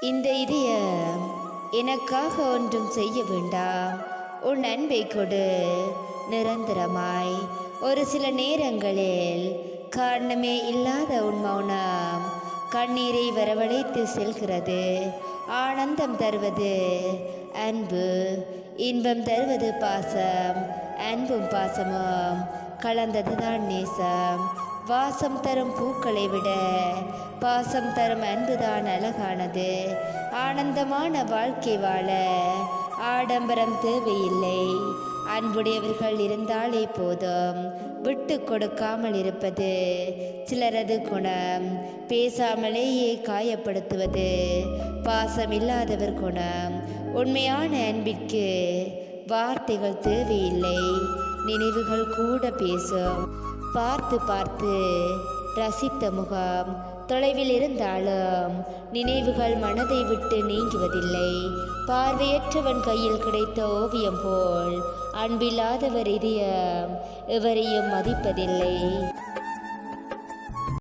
இந்த இதயம் எனக்காக ஒன்றும் செய்ய வேண்டாம் உன் அன்பை கொடு. நிரந்தரமாய். ஒரு சில நேரங்களில் காரணமே இல்லாத உன் மௌனம் கண்ணீரை வரவழைத்து செல்கிறது. ஆனந்தம் தருவது அன்பு இன்பம் தருவது பாசம் அன்பும் பாசமும் கலந்ததுதான் நேசம். வாசம் தரும் பூக்களை விட பாசம் தரும் அன்புதான் அழகானது. ஆனந்தமான வாழ்க்கை வாழ ஆடம்பரம் தேவையில்லை. அன்புடையவர்கள் இருந்தாலே போதும். விட்டு கொடுக்காமல் இருப்பது சிலரது குணம். பேசாமலேயே காயப்படுத்துவது பாசம் இல்லாதவர் குணம். உண்மையான அன்பிற்கு வார்த்தைகள் தேவையில்லை. நினைவுகள் கூட பேசும். பார்த்து பார்த்து ரசித்த முகம் தொலைவில் இருந்தாலும் நினைவுகள் மனதை விட்டு நீங்குவதில்லை. பார்வையற்றவன் கையில் கிடைத்த ஓவியம் போல் அன்பில்லாதவர் இதயம் எவரையும் மதிப்பதில்லை.